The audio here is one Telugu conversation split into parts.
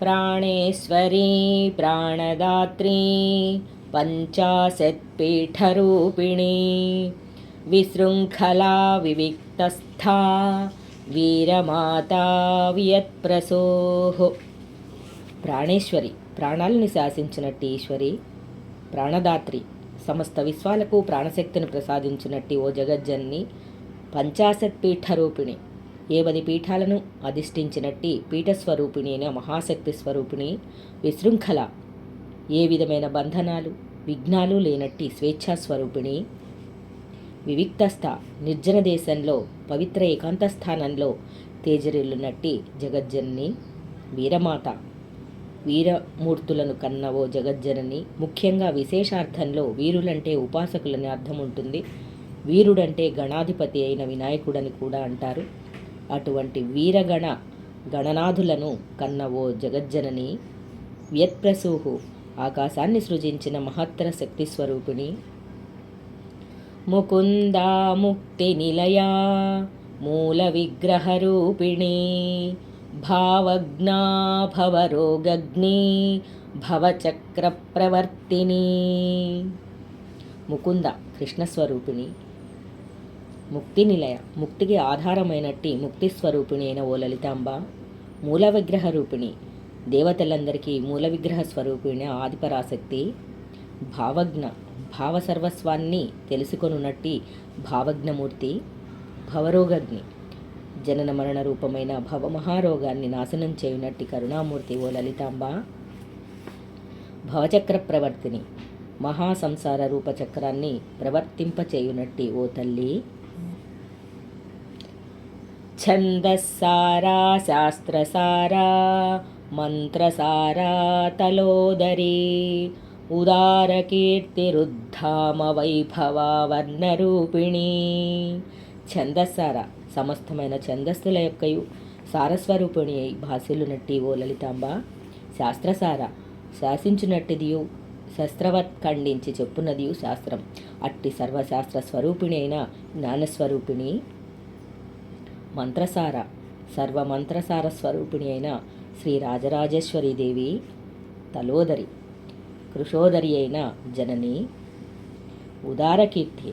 ప్రాణేశ్వరీ ప్రాణదాత్రీ పంచాశత్పీఠరూపిణీ విశృంఖలా వివిక్తస్థా వీరమాతా వియత్ప్రసోః ప్రాణేశ్వరి ప్రాణాలను శాసించినట్టి ఈశ్వరి ప్రాణదాత్రి సమస్త విశ్వాలకు ప్రాణశక్తిని ప్రసాదించినట్టి ఓ జగజ్జన్ని పంచాశత్ పీఠరూపిణి ఏవది పీఠాలను అధిష్ఠించినట్టి పీఠస్వరూపిణి అయిన మహాశక్తి స్వరూపిణి విశృంఖల ఏ విధమైన బంధనాలు విఘ్నాలు లేనట్టి స్వేచ్ఛా స్వరూపిణి వివిక్తస్థ నిర్జన దేశంలో పవిత్ర ఏకాంత స్థానంలో తేజరిల్లునట్టి జగజ్జనని వీరమాత వీరమూర్తులను కన్న ఓ జగజ్జనని ముఖ్యంగా విశేషార్థంలో వీరులంటే ఉపాసకులని అర్థం ఉంటుంది వీరుడంటే గణాధిపతి అయిన వినాయకుడని కూడా అంటారు. అటువంటి వీరగణ గణనాథులను కన్న ఓ జగజ్జనని వ్యత్ప్రసూహు. ఆకాశాన్ని సృజించిన మహత్తర శక్తి స్వరూపిణి ముకుందా ముక్తి నిలయా మూల విగ్రహరూపిణి భావజ్ఞా భవరోగగ్ని భవచక్ర ప్రవర్తిని ముకుంద కృష్ణస్వరూపిణి ముక్తి నిలయ ముక్తికి ఆధారమైనట్టి ముక్తి స్వరూపిణి అయిన ఓ లలితాంబ మూల విగ్రహ రూపిణి దేవతలందరికీ మూల విగ్రహ స్వరూపిణి ఆదిపరాశక్తి. భావజ్ఞ భావ సర్వస్వాన్ని తెలుసుకొనున్నట్టి భావజ్ఞమూర్తి. భవరోగజ్ఞి జనన మరణ రూపమైన భవమహారోగాన్ని నాశనం చేయునట్టి కరుణామూర్తి ఓ లలితాంబ. భవచక్ర ప్రవర్తిని మహాసంసార రూపచక్రాన్ని ప్రవర్తింపచేయునట్టి ఓ తల్లి. ఛందస్సారా శాస్త్రసారా మంత్రసారా తలోదరి ఉదారకీర్తిరుద్ధామ వైభవా వర్ణరూపిణి ఛందస్సార సమస్తమైన ఛందస్సుల యొక్కయు సారస్వరూపిణి అయి భాసిల్లునట్టి ఓ లలితాంబ. శాస్త్రసార శాసించునట్టిదియు శస్త్రవత్ ఖండించి చెప్పున్నదియు శాస్త్రం. అట్టి సర్వశాస్త్ర స్వరూపిణి అయిన జ్ఞానస్వరూపిణి. మంత్రసార సర్వమంత్రసార స్వరూపిణి అయిన శ్రీ రాజరాజేశ్వరీదేవి తలోదరి కృషోదరి అయిన జనని ఉదారకీర్తి.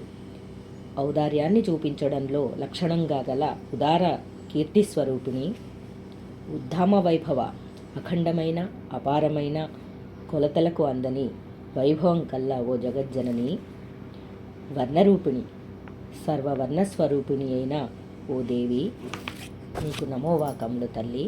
ఔదార్యాన్ని చూపించడంలో లక్షణంగా గల ఉదార కీర్తి స్వరూపిణి ఉద్ధామ వైభవ అఖండమైన అపారమైన కొలతలకు అందని వైభవం కల్లా ఓ జగజ్జనని వర్ణరూపిణి సర్వవర్ణస్వరూపిణి అయిన ఓ దేవి నీకు నమోవాకములు తల్లి.